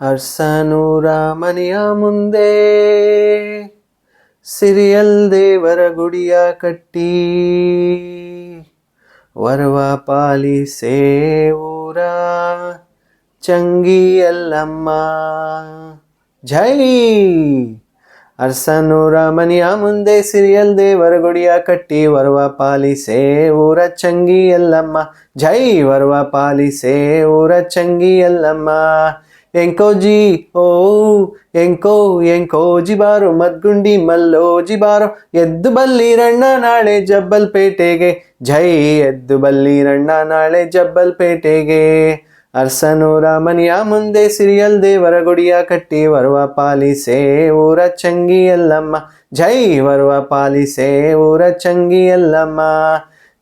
ಅರ್ಸನೂರ ಮನೆಯ ಮುಂದೆ. ಸಿರಿಯಲ್ ದೇವರ ಗುಡಿಯ ಕಟ್ಟಿ. ವರವ ಪಾಲಿಸೇ ಊರ. ಚಂಗಿಯಲ್ಲಮ್ಮ. ಜೈ! ಅರ್ಸನೂರ ಮನೆಯ ಮುಂದೆ ಸಿರಿಯಲ್ ದೇವರ ಗುಡಿಯ ಕಟ್ಟಿ. ವರವ ಪಾಲಿಸೇ ಊರ ಚಂಗಿಯಲ್ಲಮ್ಮ. ಜೈ! ವರವ ಪಾಲಿಸೇ ಊರ ಚಂಗಿಯಲ್ಲಮ್ಮ. ಎಂಕೋಜಿ ಓ ಎಂಕೋ ಎಂಕೋಜಿ ಬಾರೋ, ಮದ್ಗುಂಡಿ ಮಲ್ಲೋಜಿ ಬಾರೋ, ಎದ್ದು ಬಲ್ಲಿರಣ್ಣ ನಾಳೆ ಜಬ್ಬಲ್ಪೇಟೆಗೆ. ಜೈ ಎದ್ದು ಬಲ್ಲಿರಣ್ಣ ನಾಳೆ ಜಬ್ಬಲ್ಪೇಟೆಗೆ. ಅರ್ಸನು ರಾಮನಿಯ ಮುಂದೆ ಸಿರಿಯಲ್ ದೇವರ ಗುಡಿಯ ಕಟ್ಟಿ ಬರುವ ಪಾಲಿಸೆ ಊರ ಚಂಗಿಯಲ್ಲಮ್ಮ ಜೈ ಬರುವ ಪಾಲಿಸೆ ಊರ ಚಂಗಿಯಲ್ಲಮ್ಮ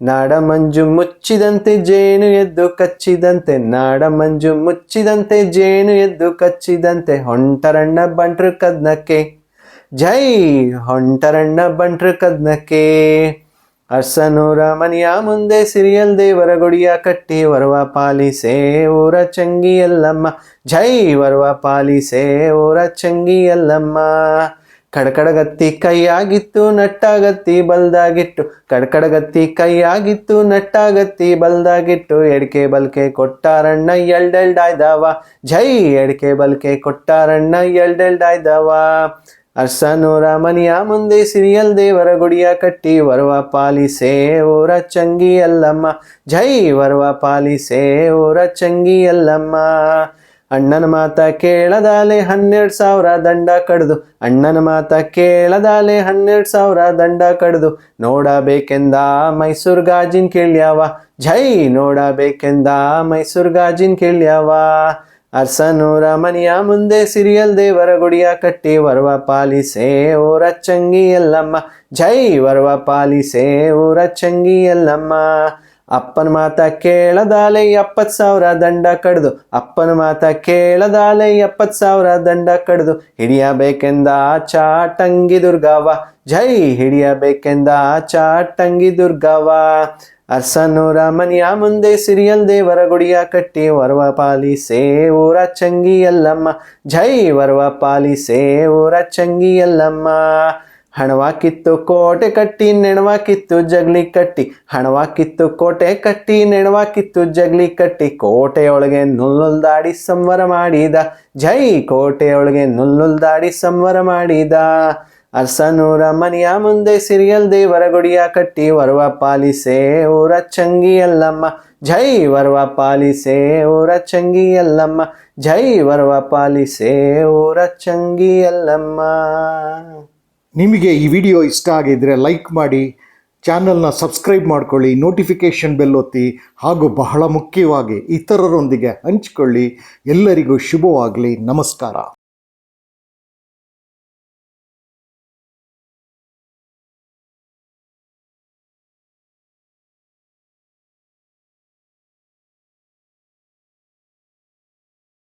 ನಾಡ ಮಂಜು ಮುಚ್ಚಿದಂತೆ ಜೇನು ಎದ್ದು ಕಚ್ಚಿದಂತೆ ನಾಡ ಮಂಜು ಮುಚ್ಚಿದಂತೆ ಜೇನು ಎದ್ದು ಕಚ್ಚಿದಂತೆ, ಹೊಂಟರಣ್ಣ ಬಂಟ್ರ ಕದ್ನಕ್ಕೆ. ಜೈ ಹೊಂಟರಣ್ಣ ಬಂಟ್ರ ಕದ್ನಕ್ಕೆ. ಅರ್ಸನೂರ ಮನೆಯ ಮುಂದೆ ಸಿರಿಯಲ್ ದೇವರ ಗುಡಿಯ ಕಟ್ಟಿ ವರವ ಪಾಲಿಸೇ ಊರ ಚಂಗಿಯಲ್ಲಮ್ಮ ಜೈ ವರವ ಪಾಲಿಸೇ ಊರ ಚಂಗಿಯಲ್ಲಮ್ಮ ಕಡಕಡಗತ್ತಿ ಕೈಯಾಗಿತ್ತು, ನಟ್ಟಾಗತ್ತಿ ಬಲ್ದಾಗಿಟ್ಟು ಕಡಕಡಗತ್ತಿ ಕೈಯಾಗಿತ್ತು, ನಟ್ಟಾಗತ್ತಿ ಬಲ್ದಾಗಿಟ್ಟು ಎಡ್ಕೆ ಬಲ್ಕೆ ಕೊಟ್ಟಾರಣ್ಣ ಎಲ್ಡೆಲ್ಡಾಯ್ದವ ಜೈ, ಎಡ್ಕೆ ಬಲ್ಕೆ ಕೊಟ್ಟಾರಣ್ಣ ಎಲ್ಡೆಲ್ಡಾಯ್ದವ ಅರ್ಸನೂರ ಮನೆಯ ಮುಂದೆ ಸಿರಿಯಲ್ ದೇವರ ಗುಡಿಯ ಕಟ್ಟಿ ಬರುವ ಪಾಲಿಸೇ ಊರ ಚಂಗಿಯಲ್ಲಮ್ಮ ಜೈ ಬರುವ ಪಾಲಿಸೇ ಊರ ಚಂಗಿಯಲ್ಲಮ್ಮ ಅಣ್ಣನ ಮಾತ ಕೇಳದಾಲೆ ಹನ್ನೆರಡು ಸಾವಿರ ದಂಡ ಕಡ್ದು, ಅಣ್ಣನ ಮಾತ ಕೇಳದಾಲೆ ಹನ್ನೆರಡು ಸಾವಿರ ದಂಡ ಕಡ್ದು, ನೋಡಬೇಕೆಂದ ಮೈಸೂರು ಗಾಜಿನ ಕೇಳ್ಯಾವ? ಜೈ ನೋಡಬೇಕೆಂದ ಮೈಸೂರು ಗಾಜಿನ ಕೇಳ್ಯಾವ? ಅರ್ಸನೂರ ಮನೆಯ ಮುಂದೆ ಸಿರಿಯಲ್ ದೇವರ ಗುಡಿಯ ಕಟ್ಟಿ ವರವ ಪಾಲಿಸೇ ಓರ ಚಂಗಿಯಲ್ಲಮ್ಮ ಜೈ ವರವ ಪಾಲಿಸೇ ಓರ ಚಂಗಿಯಲ್ಲಮ್ಮ ಅಪ್ಪನ ಮಾತ ಕೇಳದಾಲೆ ಎಪ್ಪತ್ತು ಸಾವಿರ ದಂಡ ಕಡ್ದು. ಅಪ್ಪನ ಮಾತ ಕೇಳದಾಲೆ ಎಪ್ಪತ್ತು ಸಾವಿರ ದಂಡ ಕಡ್ದು. ಹಿಡಿಯಬೇಕೆಂದ ಚಾಟಂಗಿ ದುರ್ಗವ ಜೈ ಹಿಡಿಯಬೇಕೆಂದ ಚಾಟಂಗಿ ದುರ್ಗವ ಅರ್ಸನೂರ ಮನೆಯ ಮುಂದೆ ಸಿರಿಯಲ್ ದೇವರ ಗುಡಿಯ ಕಟ್ಟಿ ವರವ ಪಾಲಿಸೇ ಊರ ಚಂಗಿಯಲ್ಲಮ್ಮ ಜೈ ವರವ ಪಾಲಿಸೇ ಊರ ಚಂಗಿಯಲ್ಲಮ್ಮ ಹಣವ ಕಿತ್ತು ಕೋಟೆ ಕಟ್ಟಿ, ನೆಣವಾಕಿತ್ತು ಜಗಲಿ ಕಟ್ಟಿ. ಹಣವಾಕಿತ್ತು ಕೋಟೆ ಕಟ್ಟಿ, ನೆಣವಾಕಿತ್ತು ಜಗ್ಲಿ ಕಟ್ಟಿ. ಕೋಟೆಯೊಳಗೆ ನುಲ್ಲುಲ್ದಾಡಿ ಸಂವರ ಮಾಡಿದ. ಜೈ ಕೋಟೆಯೊಳಗೆ ನುಲ್ಲುಲ್ದಾಡಿ ಸಂವರ ಮಾಡಿದ. ಅರ್ಸನೂರ ಮನೆಯ ಮುಂದೆ ಸಿರಿಯಲ್ ದೇವರ ಗುಡಿಯ ಕಟ್ಟಿ. ವರವ ಪಾಲಿಸೇ ಊರ ಚಂಗಿಯಲ್ಲಮ್ಮ ಜೈ ವರವ ಪಾಲಿಸೇ ಊರ ಚಂಗಿಯಲ್ಲಮ್ಮ ಜೈ ವರವ ಪಾಲಿಸೇ ಊರ ಚಂಗಿಯಲ್ಲಮ್ಮ ನಿಮಗೆ ಈ ವಿಡಿಯೋ ಇಷ್ಟ ಆಗಿದ್ದರೆ ಲೈಕ್ ಮಾಡಿ, ಚಾನಲ್ನ ಸಬ್ಸ್ಕ್ರೈಬ್ ಮಾಡ್ಕೊಳ್ಳಿ ನೋಟಿಫಿಕೇಷನ್ ಬೆಲ್ ಒತ್ತಿ, ಹಾಗೂ ಬಹಳ ಮುಖ್ಯವಾಗಿ ಇತರರೊಂದಿಗೆ ಹಂಚಿಕೊಳ್ಳಿ. ಎಲ್ಲರಿಗೂ ಶುಭವಾಗಲಿ, ನಮಸ್ಕಾರ.